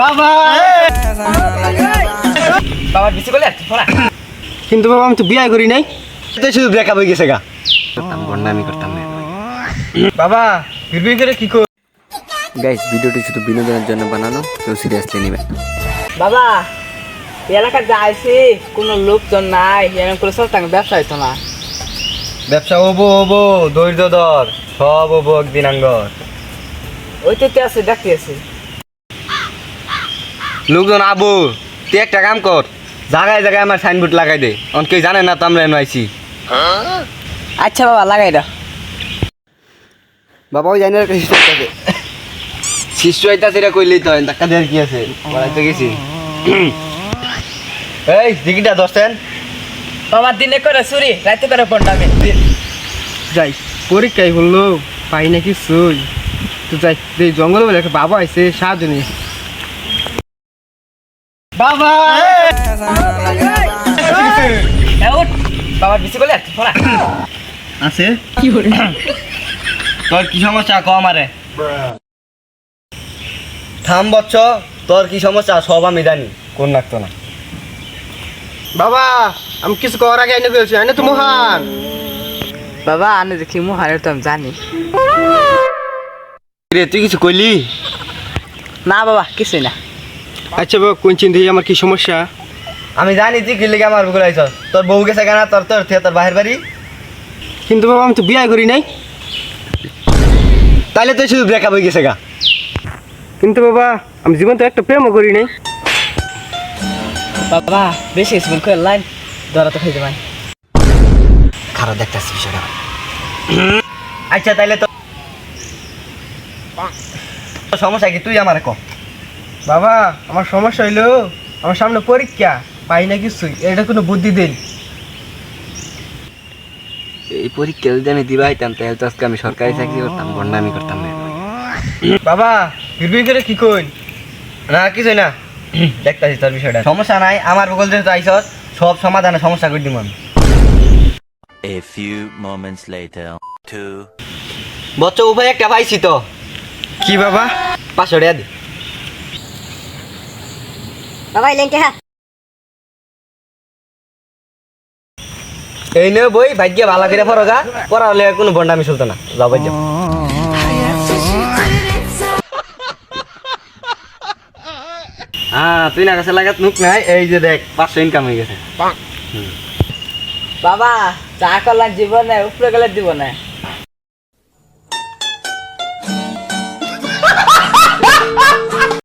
বাবা! বাবা বেশি করলে কিন্তু বাবা আমি তো বিয়ে করি নাই। তো শুধু ব্রেকআপ হয়ে গেছে গা। করতাম বন্ডামি করতাম না। বাবা বিয়ে করে কি কর গাইস ভিডিওটি শুধু বিনোদনের জন্য বানানো কেউ সিরিয়াসলি নেবে বাবা এই এলাকার যা কোনো লোকজন নাই এরকম করে সব তাঙ্গে ব্যবসা হইতো না। ব্যবসা হব হব ধৈর্য ধর সব হব একদিন আঙ্গর। ওই তো আছে দেখতে আছে। লোকজন আবু তুই একটা কাম কর জায়গায় জায়গায় আমার সাইনবোর্ড লাগাই দে। অনেকে জানে না তো আমরা এনে আইছি আচ্ছা বাবা লাগাই দাও। বাবা ওই জানি একটা শিশু আছে। শিশু আইতা সেটা কইলেই তো হয়, ধাক্কা দেওয়ার কি আছে? পড়াইতে গেছি। এই টিকিটটা দশটেন বাবা দিনে করে চুরি রাতে করে পড়াবে যাই পরীক্ষায় হলো পাই না কিছুই তো যাই এই জঙ্গল বলে একটা বাবা আছে সাহায্য নিয়ে বাবা! বাবা বেশি করলে পড়া আছে? তোর কি সমস্যা? ক আমারে। থাম বচ্চ তোর কি সমস্যা? সব আমি জানি। কোন লাগতো না। বাবা আমি কিছু করার আগে এনে ফেলছি এনে তো মহান। বাবা আনে দেখি মুহারের তো আমি জানি। রে তুই কিছু কইলি? না বাবা কিছুই না। আচ্ছা বাবা কোন চিন্তা আমার কি সমস্যা? আমি জানি তুই কি লিগে আমার বুকুল আইছ তোর বউ গেছে কেনা তোর তোর থিয়ে তোর বাহির বাড়ি? কিন্তু বাবা আমি তো বিয়ে করি নাই। তাইলে তুই শুধু ব্রেকআপ হয়ে গেছে গা। কিন্তু বাবা আমি জীবন তো একটা প্রেমও করি নাই। বাবা বেশি স্কুল করে লাইন ধরা তো খাইতে পাই খারাপ দেখতেছি বিষয়টা। আচ্ছা তাইলে তো সমস্যা কি? তুই আমার ক। বাবা আমার সমস্যা হইল আমার সামনে পরীক্ষা পাই না কিছুই এটা কোনো বুদ্ধি দিন। এই পরীক্ষা যদি আমি দিবা হইতাম তাহলে তো আজকে আমি সরকারি চাকরি করতাম বন্ডামি করতাম না। বাবা বিয়ে করে কি কই না কিছুই না। দেখতাছি তোর বিষয়টা। সমস্যা নাই আমার বগল যেহেতু আইসস সব সমাধানে সমস্যা করে দিব আমি। A few moments later. Two. বচ্চ উপায় একটা পাইছি তো। কি বাবা? পাঁচশো টাকা দে বাবা এলেন হ্যাঁ এই নে বই ভাগ্য ভালো করে পড়া পড়া হলে কোনো বন্ডামি চলতো না। যাও ভাই যাও। হ্যাঁ তুই না কাছে লাগাত নুক নাই এই যে দেখ পাঁচশো ইনকাম হয়ে গেছে। বাবা চা করলাম জীবনে উপরে গেলে দিব না